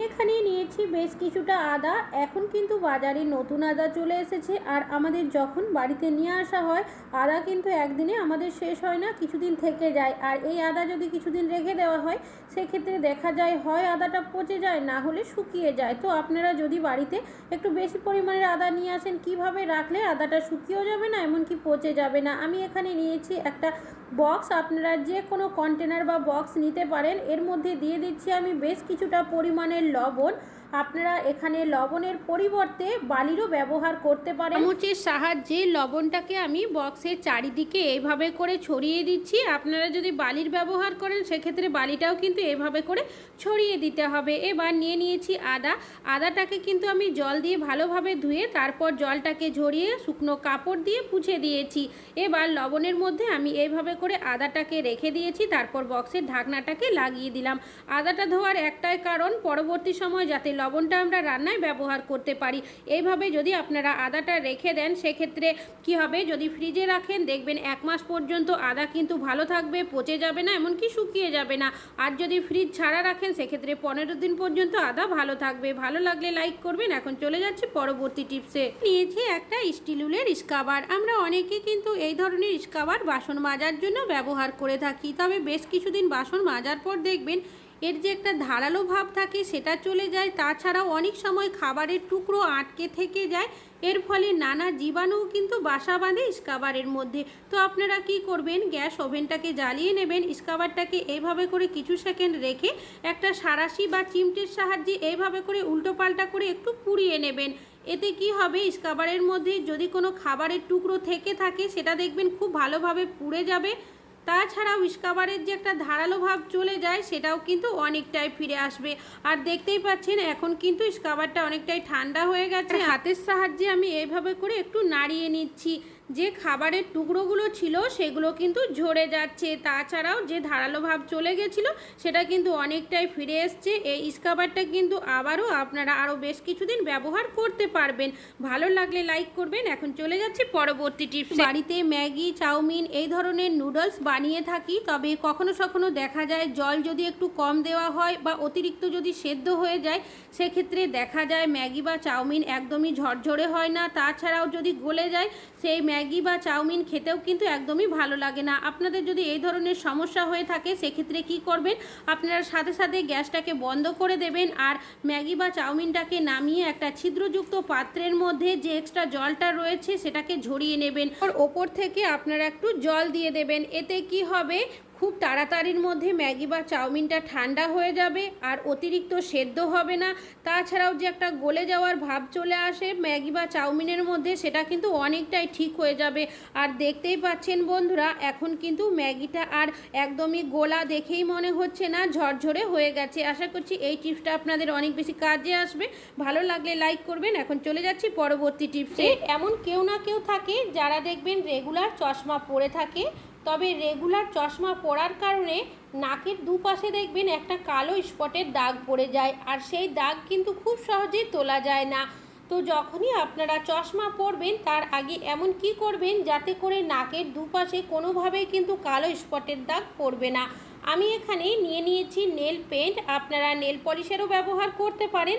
এখানে নিয়েছি বেশ কিছুটা আদা। এখন কিন্তু বাজারে নতুন আদা চলে এসেছে আর আমাদের যখন বাড়িতে নিয়ে আসা হয়, আদা কিন্তু একদিনে আমাদের শেষ হয় না, কিছুদিন থেকে যায়। আর এই আদা যদি কিছুদিন রেখে দেওয়া হয়, সেক্ষেত্রে দেখা যায় হয় আদাটা পচে যায়, না হলে শুকিয়ে যায়। তো আপনারা যদি বাড়িতে একটু বেশি পরিমাণের আদা নিয়ে আসেন, কীভাবে রাখলে আদাটা শুকিয়েও যাবে না, এমনকি পচে যাবে না? আমি এখানে নিয়েছি একটা বক্স। আপনারা যে কোনো কন্টেনার বা বক্স নিতে পারেন। এর মধ্যে দিয়ে দিচ্ছি আমি বেশ কিছুটা পরিমাণের লবণ আপনারা এখানে লবণের পরিবর্তে বালিরও ব্যবহার করতে পারেন। চামচের সাহায্যে লবণটাকে আমি বক্সের চারিদিকে এইভাবে করে ছড়িয়ে দিচ্ছি। আপনারা যদি বালির ব্যবহার করেন, সেক্ষেত্রে বালিটাও কিন্তু এভাবে করে ছড়িয়ে দিতে হবে। এবার নিয়ে নিয়েছি আদা। আদাটাকে কিন্তু আমি জল দিয়ে ভালোভাবে ধুয়ে তারপর জলটাকে ঝরিয়ে শুকনো কাপড় দিয়ে পুছে দিয়েছি। এবার লবণের মধ্যে আমি এইভাবে করে আদাটাকে রেখে দিয়েছি, তারপর বক্সের ঢাকনাটাকে লাগিয়ে দিলাম। আদাটা ধোয়ার একটাই কারণ, পরবর্তী সময় যাতে লবণটা আমরা রান্নায় ব্যবহার করতে পারি। এইভাবে যদি আপনারা আদাটা রেখে দেন, সেক্ষেত্রে কি হবে? যদি ফ্রিজে রাখেন, দেখবেন এক মাস পর্যন্ত আদা কিন্তু ভালো থাকবে, পচে যাবে না, এমনকি শুকিয়ে যাবে না। আর যদি ফ্রিজ ছাড়া রাখেন, সেক্ষেত্রে পনেরো দিন পর্যন্ত আদা ভালো থাকবে। ভালো লাগলে লাইক করবেন। এখন চলে যাচ্ছে পরবর্তী টিপসে। নিয়েছি একটা স্টিল উলের স্কাবার। আমরা অনেকে কিন্তু এই ধরনের স্কাবার বাসন মাজার জন্য ব্যবহার করে থাকি। তবে বেশ কিছুদিন বাসন মাজার পর দেখবেন এর যে একটা ধারালো ভাব থাকে সেটা চলে যায়। তাছাড়াও অনেক সময় খাবারের টুকরো আটকে থেকে যায়। এর ফলে নানা জীবাণুও কিন্তু বাসা বাঁধে স্কাবারের মধ্যে। তো আপনারা কি করবেন? গ্যাস ওভেনটাকে জ্বালিয়ে নেবেন। স্কাবারটাকে এইভাবে করে কিছু সেকেন্ড রেখে একটা সারাশি বা চিমটের সাহায্যে এইভাবে করে উল্টো পাল্টা করে একটু পুড়িয়ে নেবেন। এতে কি হবে? স্কাবারের মধ্যে যদি কোনো খাবারের টুকরো থেকে থাকে, সেটা দেখবেন খুব ভালোভাবে পুড়ে যাবে। তাছাড়াও ইস্কাবারের যে একটা ধারালো ভাব চলে যায় সেটাও কিন্তু অনেকটাই ফিরে আসবে। আর দেখতেই পাচ্ছেন এখন কিন্তু ইস্কাবারটা অনেকটাই ঠান্ডা হয়ে গেছে। হাতের সাহায্যে আমি এইভাবে করে একটু নাড়িয়ে নিচ্ছি। যে খাবারের টুকরোগুলো ছিল সেগুলো কিন্তু ঝরে যাচ্ছে। তাছাড়াও যে ধারালো ভাব চলে গেছিল, সেটা কিন্তু অনেকটাই ফিরে এসছে। এই ইস্কাবারটা কিন্তু আবারও আপনারা আরও বেশ কিছুদিন ব্যবহার করতে পারবেন। ভালো লাগলে লাইক করবেন। এখন চলে যাচ্ছে পরবর্তী টিপস। বাড়িতে ম্যাগি, চাউমিন এই ধরনের নুডলস বানিয়ে থাকি, তবে কখনো কখনো দেখা যায় জল যদি একটু কম দেওয়া হয় বা অতিরিক্ত যদি সেদ্ধ হয়ে যায়, সেক্ষেত্রে দেখা যায় ম্যাগি বা চাউমিন একদমই ঝরঝরে হয় না। তাছাড়াও যদি গলে যায়, সেই ম্যাগি বা চাউমিন খেতেও কিন্তু একদমই ভালো লাগে না। আপনাদের যদি এই ধরনের সমস্যা হয়ে থাকে, সেক্ষেত্রে কি করবেন? আপনারা সাথে সাথে গ্যাসটাকে বন্ধ করে দেবেন আর ম্যাগি বা চাউমিনটাকে নামিয়ে একটা ছিদ্রযুক্ত পাত্রের মধ্যে যে এক্সট্রা জলটা রয়েছে, সেটাকে ঝরিয়ে নেবেন। ওপর থেকে আপনারা একটু জল দিয়ে দেবেন। এতে কি হবে? খুব তাড়াতাড়ির মধ্যে ম্যাগি বা চাউমিনটা ঠান্ডা হয়ে যাবে আর অতিরিক্ত সেদ্ধ হবে না। তাছাড়াও যে একটা গলে যাওয়ার ভাব চলে আসে ম্যাগি বা চাউমিনের মধ্যে, সেটা কিন্তু অনেকটাই ঠিক হয়ে যাবে। আর দেখতেই পাচ্ছেন বন্ধুরা, এখন কিন্তু ম্যাগিটা আর একদমই গোলা দেখেই মনে হচ্ছে না, ঝরঝরে হয়ে গেছে। আশা করছি এই টিপসটা আপনাদের অনেক বেশি কাজে আসবে। ভালো লাগলে লাইক করবেন। এখন চলে যাচ্ছি পরবর্তী টিপসে। এমন কেউ না কেউ থাকে যারা দেখবেন রেগুলার চশমা পরে থাকে। তবে রেগুলার চশমা পরার কারণে নাকের দুপাশে দেখবেন একটা কালো স্পটের দাগ পড়ে যায়, আর সেই দাগ কিন্তু খুব সহজেই তোলা যায় না। তো যখনই আপনারা চশমা পরবেন, তার আগে এমন কি করবেন যাতে করে নাকের দুপাশে কোনোভাবেই কিন্তু কালো স্পটের দাগ পড়বে না? আমি এখানে নিয়ে নিয়েছি নেল পেন্ট আপনারা নেল পলিশেরও ব্যবহার করতে পারেন।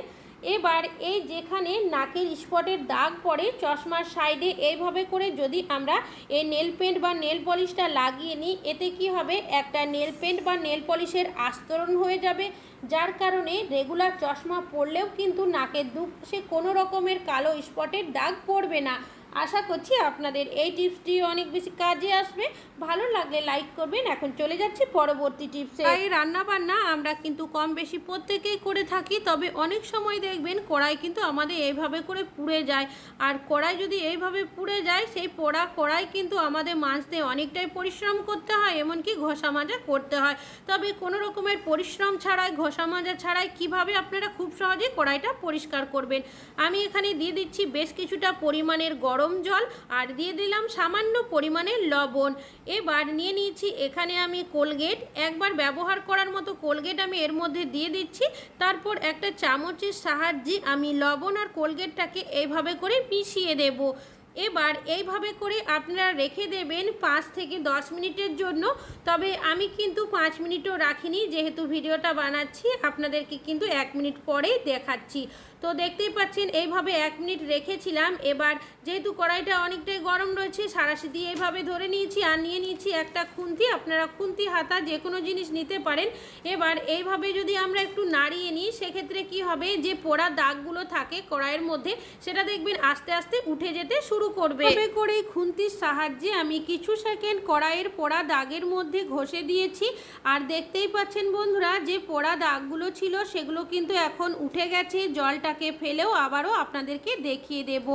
এবার এই যেখানে নাকের স্পটের দাগ পড়ে, চশমার সাইডে এইভাবে করে যদি আমরা এই নেল পেন্ট বা নেল পলিশটা লাগিয়ে নিই, এতে কি হবে? একটা নেল পেন্ট বা নেল পলিশের আস্তরণ হয়ে যাবে, যার কারণে রেগুলার চশমা পরলেও কিন্তু নাকের দুপাশে কোনো রকমের কালো স্পটের দাগ পড়বে না। আশা করছি আপনাদের এই টিপসটি অনেক বেশি কাজে আসবে। ভালো লাগলে লাইক করবেন। এখন চলে যাচ্ছি পরবর্তী টিপসে। এই রান্না বান্না আমরা কিন্তু কম বেশি প্রত্যেকেই করে থাকি, তবে অনেক সময় দেখবেন কড়াই কিন্তু আমাদের এইভাবে করে পুড়ে যায়। আর কড়াই যদি এইভাবে পুড়ে যায়, সেই পোড়া কড়াই কিন্তু আমাদের মাজতে অনেকটাই পরিশ্রম করতে হয়, এমনকি ঘষা মাজা করতে হয়। তবে কোনো রকমের পরিশ্রম ছাড়াই, ঘষা মাজা ছাড়াই কীভাবে আপনারা খুব সহজে কড়াইটা পরিষ্কার করবেন? আমি এখানে দিয়ে দিচ্ছি বেশ কিছুটা পরিমাণের গরম গরম জল আর দিয়ে দিলাম সামান্য পরিমাণে লবণ। এবার নিয়ে নিয়েছি এখানে আমি কোলগেট। একবার ব্যবহার করার মতো কোলগেট আমি এর মধ্যে দিয়ে দিচ্ছি। তারপর একটা চামচের সাহায্যে আমি লবণ আর কোলগেটটাকে এইভাবে করে মিশিয়ে দেবো। এবার এইভাবে করে আপনারা রেখে দেবেন পাঁচ থেকে দশ মিনিটের জন্য। তবে আমি কিন্তু পাঁচ মিনিটও রাখিনি, যেহেতু ভিডিওটা বানাচ্ছি, আপনাদেরকে কিন্তু এক মিনিট পরেই দেখাচ্ছি। তো দেখতেই পাচ্ছেন, এইভাবে এক মিনিট রেখেছিলাম। এবার যেহেতু কড়াইটা অনেকটাই গরম রয়েছে, সারাশি দিয়ে এইভাবে ধরে নিয়েছি আর নিয়ে নিয়েছি একটা খুন্তি। আপনারা খুন্তি, হাতা যে কোনো জিনিস নিতে পারেন। এবার এইভাবে যদি আমরা একটু নাড়িয়ে নিই, সেক্ষেত্রে কি হবে? যে পোড়া দাগগুলো থাকে কড়াইয়ের মধ্যে, সেটা দেখবেন আস্তে আস্তে উঠে যেতে শুরু করবে। এভাবে করে খুন্তির সাহায্যে আমি কিছু সেকেন্ড কড়াইয়ের পোড়া দাগের মধ্যে ঘষে দিয়েছি। আর দেখতেই পাচ্ছেন বন্ধুরা, যে পোড়া দাগগুলো ছিল, সেগুলো কিন্তু এখন উঠে গেছে জলটাকে ফেলেও আবারও আপনাদেরকে দেখিয়ে দেব।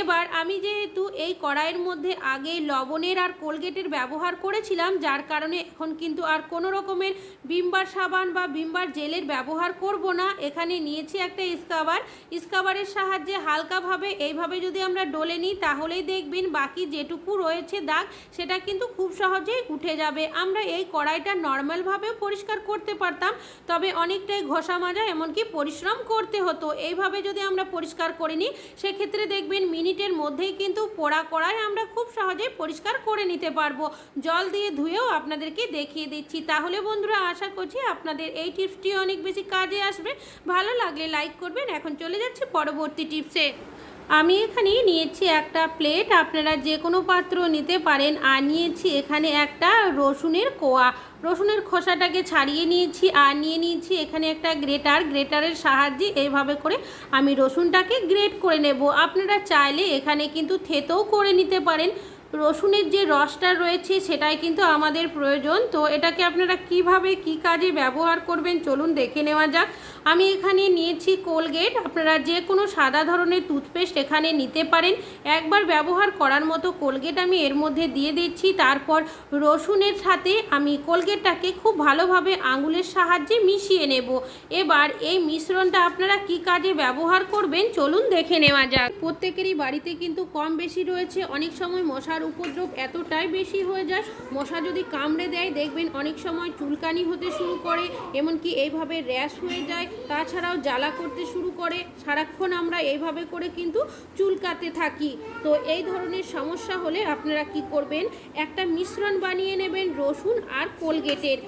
এবার আমি যেহেতু এই কড়াইয়ের মধ্যে আগে লবণের আর কোলগেটের ব্যবহার করেছিলাম, যার কারণে এখন কিন্তু আর কোনো রকমের বিমবার সাবান বা বিমবার জেলের ব্যবহার করব না। এখানে নিয়েছি একটা স্কাবার। স্কাবারের সাহায্যে হালকাভাবে এইভাবে যদি আমরা ডলে নিই, তাহলেই দেখবেন বাকি যেটুকু রয়েছে দাগ, সেটা কিন্তু খুব সহজেই উঠে যাবে। আমরা এই কড়াইটা নর্মালভাবেও পরিষ্কার করতে পারতাম, তবে অনেকটাই ঘষা মাজা এমনকি পরিশ্রম করতে হতো। এইভাবে যদি আমরা পরিষ্কার করে নিই, সেক্ষেত্রে দেখবেন মিনিটের মধ্যেই কিন্তু পোড়া কড়াই আমরা খুব সহজেই পরিষ্কার করে নিতে পারব। জল দিয়ে ধুয়েও আপনাদেরকে দেখিয়ে দিচ্ছি। তাহলে বন্ধুরা, আশা করছি আপনাদের এই টিপসটি অনেক বেশি কাজে আসবে। ভালো লাগলে লাইক করবেন। এখন চলে যাচ্ছি পরবর্তী টিপসে। আমি এখানে নিয়েছি একটা প্লেট। আপনারা যে কোনো পাত্র নিতে পারেন। আর নিয়েছি এখানে একটা রসুনের কোয়া। রসুনের খোসাটাকে ছাড়িয়ে নিয়েছি আর নিয়ে নিয়েছি এখানে একটা গ্রেটার। গ্রেটারের সাহায্যে এইভাবে করে আমি রসুনটাকে গ্রেট করে নেব। আপনারা চাইলে এখানে কিন্তু থেতেও করে নিতে পারেন। রসুনের যে রসটা রয়েছে সেটাই কিন্তু আমাদের প্রয়োজন। তো এটাকে আপনারা কীভাবে, কি কাজে ব্যবহার করবেন চলুন দেখে নেওয়া যাক। আমি এখানে নিয়েছি কোলগেট। আপনারা যে কোনো সাদা ধরনের টুথপেস্ট এখানে নিতে পারেন। একবার ব্যবহার করার মতো কোলগেট আমি এর মধ্যে দিয়ে দিচ্ছি। তারপর রসুনের সাথে আমি কোলগেটটাকে খুব ভালোভাবে আঙুলের সাহায্যে মিশিয়ে নেব। এবার এই মিশ্রণটা আপনারা কি কাজে ব্যবহার করবেন চলুন দেখে নেওয়া যাক। প্রত্যেকেরই বাড়িতে কিন্তু কম বেশি রয়েছে। অনেক সময় মশার উপদ্রব এতটাই বেশি হয়ে যায়, মশা যদি কামড়ে দেয়, দেখবেন অনেক সময় চুলকানি হতে শুরু করে, এমনকি এইভাবে র্যাশ হয়ে যায়, তাছাড়াও জ্বালা করতে শুরু করে, সারাক্ষণ আমরা এইভাবে করে কিন্তু চুলকাতে থাকি। তো এই ধরনের সমস্যা হলে আপনারা কি করবেন? একটা মিশ্রণ বানিয়ে নেবেন রসুন আর কোলগেটের।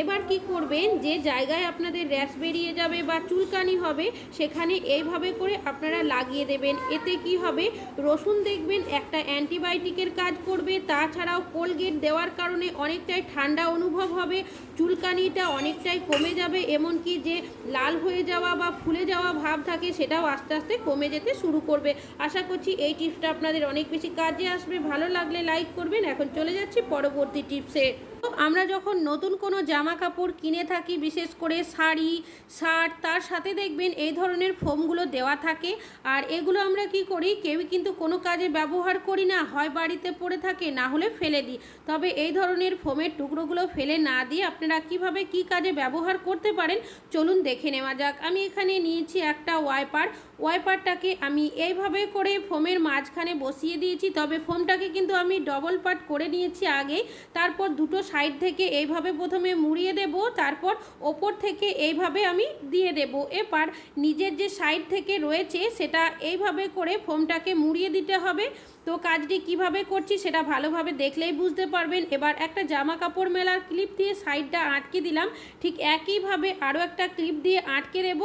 এবার কি করবেন? যে জায়গায় আপনাদের র্যাশ বেরিয়ে যাবে বা চুলকানি হবে, সেখানে এইভাবে করে আপনারা লাগিয়ে দেবেন। এতে কি হবে? রসুন দেখবেন একটা অ্যান্টিবায়োটিকের কাজ করবে। তাছাড়াও কোলগেট দেওয়ার কারণে অনেকটাই ঠান্ডা অনুভব হবে। চুলকানিটা অনেকটাই কমে যাবে, এমনকি যে লাল হয়ে যাওয়া বা ফুলে যাওয়া ভাব থাকে, সেটাও আস্তে আস্তে কমে যেতে শুরু করবে। আশা করছি এই টিপসটা আপনাদের অনেক বেশি কাজে আসবে। ভালো লাগলে লাইক করবেন। এখন চলে যাচ্ছি পরবর্তী টিপসে। আমরা যখন নতুন কোনো জামা কাপড় কিনে থাকি, বিশেষ করে শাড়ি, শার্ট, তার সাথে দেখবেন এই ধরনের ফোমগুলো দেওয়া থাকে। আর এগুলো আমরা কি করি কেউই কিন্তু কোনো কাজে ব্যবহার করি না, হয় বাড়িতে পড়ে থাকে, না হলে ফেলে দিই। তবে এই ধরনের ফোমের টুকরোগুলো ফেলে না দিয়ে আপনারা কীভাবে কি কাজে ব্যবহার করতে পারেন, চলুন দেখে নেওয়া যাক। আমি এখানে নিয়েছি একটা ওয়াইপার। ওয়াইপারটাকে আমি এইভাবে করে ফোমের মাঝখানে বসিয়ে দিয়েছি, তবে ফোমটাকে কিন্তু আমি ডবল পার্ট করে নিয়েছি আগে। তারপর দুটো সাইড থেকে এইভাবে প্রথমে মুড়িয়ে দেব, তারপর ওপর থেকে এইভাবে আমি দিয়ে দেব। এবার নিজের যে সাইড থেকে রয়েছে সেটা এইভাবে করে ফোমটাকে মুড়িয়ে দিতে হবে। তো কাজটি কীভাবে করছি সেটা ভালোভাবে দেখলেই বুঝতে পারবেন। এবার একটা জামা কাপড় মেলার ক্লিপ দিয়ে সাইডটা আটকে দিলাম। ঠিক একইভাবে আরও একটা ক্লিপ দিয়ে আটকে দেব।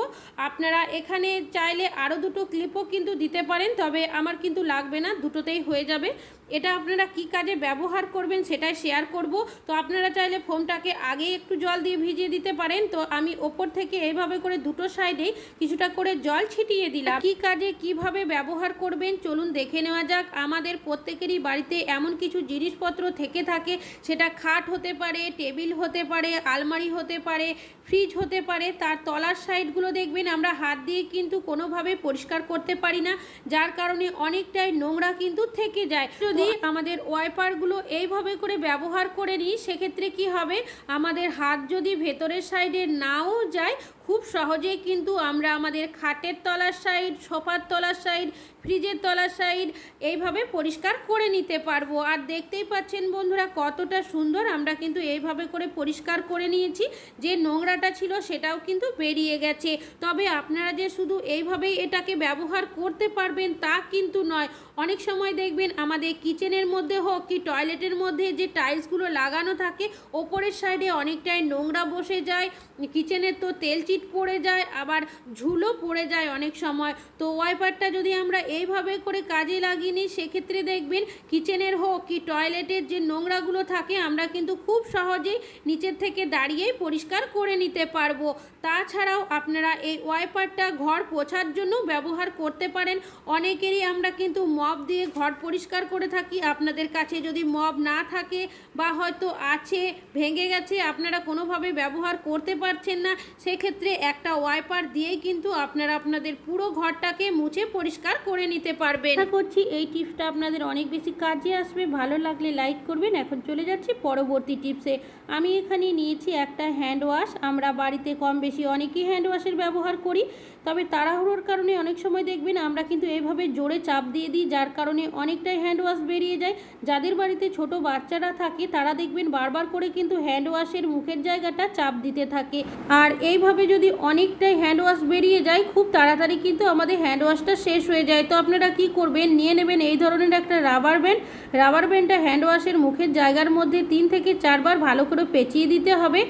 আপনারা এখানে চাইলে আরও দুটো ক্লিপও কিন্তু দিতে পারেন, তবে আমার কিন্তু লাগবে না, দুটোতেই হয়ে যাবে। এটা আপনারা কি কাজে ব্যবহার করবেন সেটাই শেয়ার করব। তো আপনারা চাইলে ফোমটাকে আগে একটু জল দিয়ে ভিজিয়ে দিতে পারেন। তো আমি ওপর থেকে এইভাবে করে দুটো সাইডে কিছুটা করে জল ছিটিয়ে দিলাম। কি কাজে কীভাবে ব্যবহার করবেন চলুন দেখে নেওয়া যাক। আমাদের প্রত্যেকেরই বাড়িতে এমন কিছু জিনিসপত্র থেকে থাকে। সেটা খাট হতে পারে, টেবিল হতে পারে, আলমারি হতে পারে, ফ্রিজ হতে পারে। তার তলার সাইডগুলো দেখবেন আমরা হাত দিয়ে কিন্তু কোনোভাবে পরিষ্কার করতে পারি না। যার কারণে অনেকটাই নোংরা কিন্তু থেকে যায়। যদি আমাদের ওয়াইপারগুলো এইভাবে করে ব্যবহার করে নিই, সেক্ষেত্রে কি হবে? আমাদের হাত যদি ভেতরের সাইডে নাও যায় খুব সহজেই কিন্তু আমরা আমাদের খাটের তলার সাইড, সোফার তলার সাইড, ফ্রিজের তলার সাইড এইভাবে পরিষ্কার করে নিতে পারব। আর দেখতেই পাচ্ছেন বন্ধুরা কতটা সুন্দর আমরা কিন্তু এইভাবে করে পরিষ্কার করে নিয়েছি। যে নোংরাটা ছিল সেটাও কিন্তু বেরিয়ে গেছে। তবে আপনারা যে শুধু এইভাবেই এটাকে ব্যবহার করতে পারবেন তা কিন্তু নয়। অনেক সময় দেখবেন আমাদের কিচেনের মধ্যে হোক কি টয়লেটের মধ্যে যে টাইলসগুলো লাগানো থাকে, ওপরের সাইডে অনেকটাই নোংরা বসে যায়। কিচেনের তো তেল চিট পড়ে যায়, আবার ঝুলো পড়ে যায় অনেক সময়। তো ওয়াইপারটা যদি আমরা এইভাবে করে কাজে লাগিয়ে নিই, সেক্ষেত্রে দেখবেন কিচেনের হোক কি টয়লেটের যে নোংরাগুলো থাকে, আমরা কিন্তু খুব সহজেই নিচের থেকে দাঁড়িয়েই পরিষ্কার করে নিতে পারব। তাছাড়াও আপনারা এই ওয়াইপারটা ঘর পোছার জন্য ব্যবহার করতে পারেন। অনেকেরই আমরা কিন্তু মপ দিয়ে ঘর পরিষ্কার করে থাকি। আপনাদের কাছে যদি মপ না থাকে বা হয়তো আছে, ভেঙে গেছে, আপনারা কোনোভাবে ব্যবহার করতে পারছেন না, সেক্ষেত্রে একটা ওয়াইপার দিয়েই কিন্তু আপনারা আপনাদের পুরো ঘরটাকে মুছে পরিষ্কার করে নিতে পারবেন। আশা করছি এই টিপসটা আপনাদের অনেক বেশি কাজে আসবে। ভালো লাগলে লাইক করবেন। এখন চলে যাচ্ছি পরবর্তী টিপসে। আমি এখানে নিয়েছি একটা হ্যান্ড ওয়াশ। আমরা বাড়িতে কম বেশি অনেকেই হ্যান্ড ওয়াশের ব্যবহার করি। তবে তাড়াহুড়োর কারণে অনেক সময় দেখবেন আমরা কিন্তু এভাবে জোরে চাপ দিয়ে দিই, যার কারণে অনেকটাই হ্যান্ড ওয়াশ বেরিয়ে যায়। যাদের বাড়িতে ছোট বাচ্চারা থাকে, তারা দেখবেন বারবার করে কিন্তু হ্যান্ড ওয়াশের মুখের জায়গাটা চাপ দিতে থাকে। আর এইভাবে যদি অনেকটাই হ্যান্ড ওয়াশ বেরিয়ে যায়, খুব তাড়াতাড়ি কিন্তু আমাদের হ্যান্ড ওয়াশটা শেষ হয়ে যায়। তো আপনারা কি করবেন? নিয়ে নেবেন এই ধরনের একটা রাবার ব্যান্ড রাবার ব্যান্ডটা হ্যান্ড ওয়াশের মুখের জায়গার মধ্যে তিন থেকে চারবার ভালো করে পেঁচিয়ে দিতে হবে।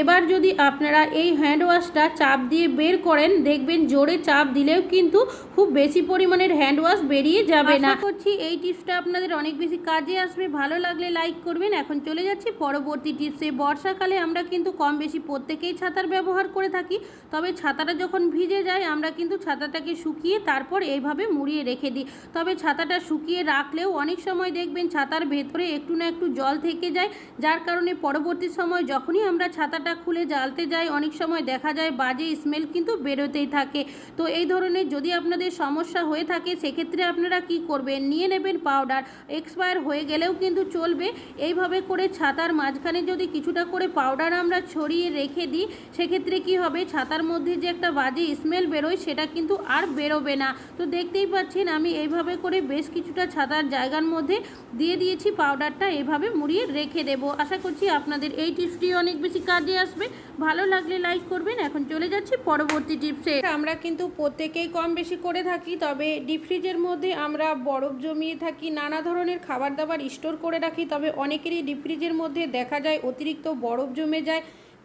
এবার যদি আপনারা এই হ্যান্ড ওয়াশটা চাপ দিয়ে বের করেন, দেখবেন জোরে চাপ দিলেও কিন্তু খুব বেশি পরিমাণের হ্যান্ড ওয়াশ বেরিয়ে যাবে না। করছি এই টিপসটা আপনাদের অনেক বেশি কাজে আসবে। ভালো লাগলে লাইক করবেন। এখন চলে যাচ্ছি পরবর্তী টিপসে বর্ষাকালে আমরা কিন্তু কম বেশি প্রত্যেকেই ছাতার ব্যবহার করে থাকি। তবে ছাতাটা যখন ভিজে যায়, আমরা কিন্তু ছাতাটাকে শুকিয়ে তারপর এইভাবে মুড়িয়ে রেখে দিই। তবে ছাতাটা শুকিয়ে রাখলেও অনেক সময় দেখবেন ছাতার ভেতরে একটু না একটু জল থেকে যায়, যার কারণে পরবর্তী সময় যখনই আমরা ছাতাটা খুলে জ্বালতে যাই, অনেক সময় দেখা যায় বাজে স্মেল কিন্তু বেরোতেই থাকে। তো এই ধরনের যদি আপনাদের সমস্যা হয়ে থাকে, সেক্ষেত্রে আপনারা কি করবেন? নিয়ে নেবেন পাউডার এক্সপায়ার হয়ে গেলেও কিন্তু চলবে। এইভাবে করে ছাতার মাঝখানে যদি কিছুটা করে পাউডার আমরা ছড়িয়ে রেখে দিই সেক্ষেত্রে কি হবে? ছাতার মধ্যে যে একটা বাজে স্মেল বেরোয়, সেটা কিন্তু আর বেরোবে না। তো দেখতেই পাচ্ছেন, আমি এইভাবে করে বেশ কিছুটা ছাতার জায়গার মধ্যে দিয়ে দিয়েছি পাউডারটা এভাবে মুড়িয়ে রেখে দেব। আশা করছি আপনাদের এই টিপসটি অনেক বেশি কাজে আসবে। ভালো লাগলে লাইক করবেন। এখন চলে যাচ্ছি পরবর্তী টিপসে। আমরা কিন্তু প্রত্যেকেই কম বেশি করে থাকি, তবে ডিপ ফ্রিজের মধ্যে আমরা বরফ জমিয়ে থাকি, নানা ধরনের খাবার দাবার স্টোর করে রাখি, তবে অনেকেরই ডিপ ফ্রিজের মধ্যে দেখা যায় অতিরিক্ত বরফ জমে যায়।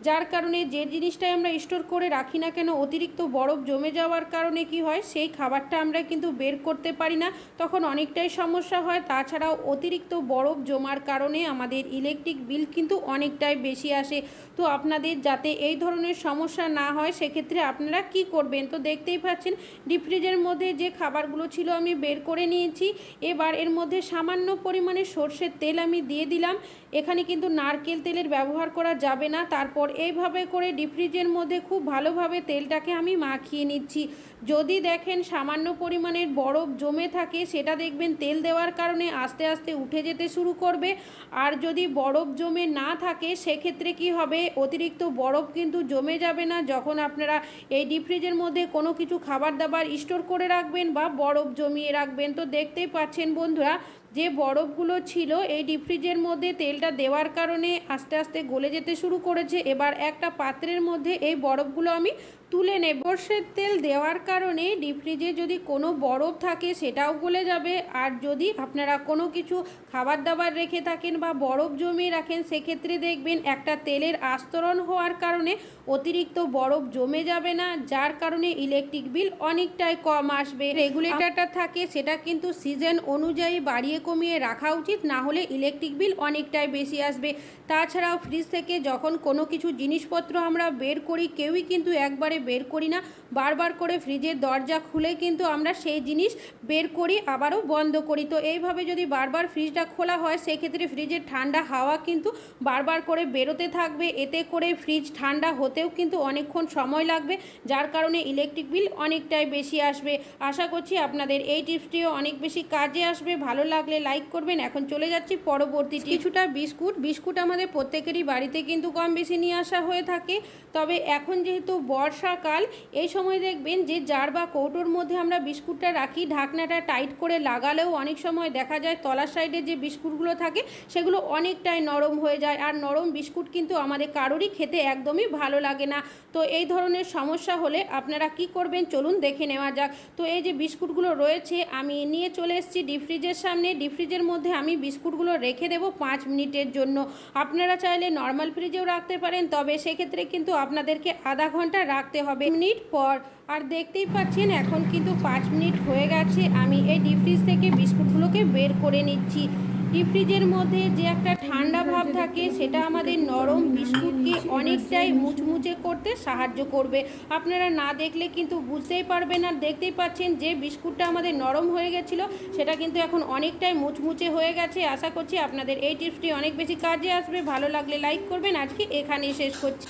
যার কারণে যে জিনিসটাই আমরা স্টোর করে রাখি না কেন, অতিরিক্ত বরফ জমে যাওয়ার কারণে কি হয়, সেই খাবারটা আমরা কিন্তু বের করতে পারি না। তখন অনেকটাই সমস্যা হয়। তাছাড়াও অতিরিক্ত বরফ জমার কারণে আমাদের ইলেকট্রিক বিল কিন্তু অনেকটাই বেশি আসে। তো আপনাদের যাতে এই ধরনের সমস্যা না হয়, সেক্ষেত্রে আপনারা কি করবেন? তো দেখতেই পাচ্ছেন ডিপ ফ্রিজের মধ্যে যে খাবারগুলো ছিল আমি বের করে নিয়েছি। এবার এর মধ্যে সামান্য পরিমাণে সর্ষের তেল আমি দিয়ে দিলাম। এখানে কিন্তু নারকেল তেলের ব্যবহার করা যাবে না। তারপর এইভাবে করে ডিপ ফ্রিজের মধ্যে খুব ভালোভাবে তেলটাকে আমি মাখিয়ে নিচ্ছি। যদি দেখেন সামান্য পরিমাণের বরফ জমে থাকে, সেটা দেখবেন তেল দেওয়ার কারণে আস্তে আস্তে উঠে যেতে শুরু করবে। আর যদি বরফ জমে না থাকে, সেক্ষেত্রে কি হবে? অতিরিক্ত বরফ কিন্তু জমে যাবে না। যখন আপনারা এই ডিপ ফ্রিজের মধ্যে কোনো কিছু খাবার দাবার স্টোর করে রাখবেন বা বরফ জমিয়ে রাখবেন, তো দেখতেই পাচ্ছেন বন্ধুরা যে বরফগুলো ছিল এই ডিপ ফ্রিজের মধ্যে তেলটা দেওয়ার কারণে আস্তে আস্তে গলে যেতে শুরু করেছে। এবার একটা পাত্রের মধ্যে এই বরফগুলো আমি তুলে নেব। সর্ষের তেল দেওয়ার কারণে ডিপ ফ্রিজে যদি কোনো বরফ থাকে সেটাও গলে যাবে। আর যদি আপনারা কোনো কিছু খাবার দাবার রেখে থাকেন বা বরফ জমিয়ে রাখেন, সেক্ষেত্রে দেখবেন একটা তেলের আস্তরণ হওয়ার কারণে অতিরিক্ত বরফ জমে যাবে না, যার কারণে ইলেকট্রিক বিল অনেকটাই কম আসবে। রেগুলেটরটা থাকে, সেটা কিন্তু সিজন অনুযায়ী বাড়িয়ে কমিয়ে রাখা উচিত, না হলে ইলেকট্রিক বিল অনেকটাই বেশি আসবে। তাছাড়াও ফ্রিজ থেকে যখন কোনো কিছু জিনিসপত্র আমরা বের করি, কেউই কিন্তু একবারে বের করি না। বারবার করে ফ্রিজের দরজা খুলে কিন্তু আমরা সেই জিনিস বের করি, আবারও বন্ধ করি। তো এইভাবে যদি বারবার ফ্রিজটা খোলা হয়, সেক্ষেত্রে ফ্রিজের ঠান্ডা হাওয়া কিন্তু বারবার করে বেরোতে থাকবে। এতে করে ফ্রিজ ঠান্ডা হতেও কিন্তু অনেকক্ষণ সময় লাগবে, যার কারণে ইলেকট্রিক বিল অনেকটাই বেশি আসবে। আশা করছি আপনাদের এই টিপসটিও অনেক বেশি কাজে আসবে। ভালো লাগলে লাগলে লাইক করবেন। এখন চলে যাচ্ছি পরবর্তী কিছুটা বিস্কুট। বিস্কুট আমাদের প্রত্যেকেরই বাড়িতে কিন্তু কম বেশি নিয়ে আসা হয়ে থাকে। তবে এখন যেহেতু বর্ষাকাল এই সময় দেখবেন যে জার বা কৌটোর মধ্যে আমরা বিস্কুটটা রাখি। ঢাকনাটা টাইট করে লাগালেও অনেক সময় দেখা যায় তলার সাইডে যে বিস্কুটগুলো থাকে সেগুলো অনেকটাই নরম হয়ে যায়। আর নরম বিস্কুট কিন্তু আমাদের কারোরই খেতে একদমই ভালো লাগে না। তো এই ধরনের সমস্যা হলে আপনারা কি করবেন? চলুন দেখে নেওয়া যাক। তো এই যে বিস্কুটগুলো রয়েছে আমি নিয়ে চলে এসেছি ডিপ ফ্রিজের সামনে। ডিপ ফ্রিজের মধ্যে আমি বিস্কুটগুলো রেখে দেবো পাঁচ মিনিটের জন্য। আপনারা চাইলে নর্মাল ফ্রিজেও রাখতে পারেন, তবে সেক্ষেত্রে কিন্তু আপনাদেরকে আধা ঘণ্টা রাখতে হবে। মিনিট পর, আর দেখতেই পাচ্ছেন এখন কিন্তু পাঁচ মিনিট হয়ে গেছে। আমি এই ডিপ ফ্রিজ থেকে বিস্কুটগুলোকে বের করে নিচ্ছি। ডিপ ফ্রিজের মধ্যে যে একটা ঠান্ডা ভাব থাকে, সেটা আমাদের নরম বিস্কুটকে অনেকটাই মুচমুচে করতে সাহায্য করবে। আপনারা না দেখলে কিন্তু বুঝতেই পারবেন আর দেখতেই পাচ্ছেন যে বিস্কুটটা আমাদের নরম হয়ে গেছিল, সেটা কিন্তু এখন অনেকটাই মুচমুচে হয়ে গেছে। আশা করছি আপনাদের এই টিপসটি অনেক বেশি কাজে আসবে। ভালো লাগলে লাইক করবেন। আজকে এখানেই শেষ করছি।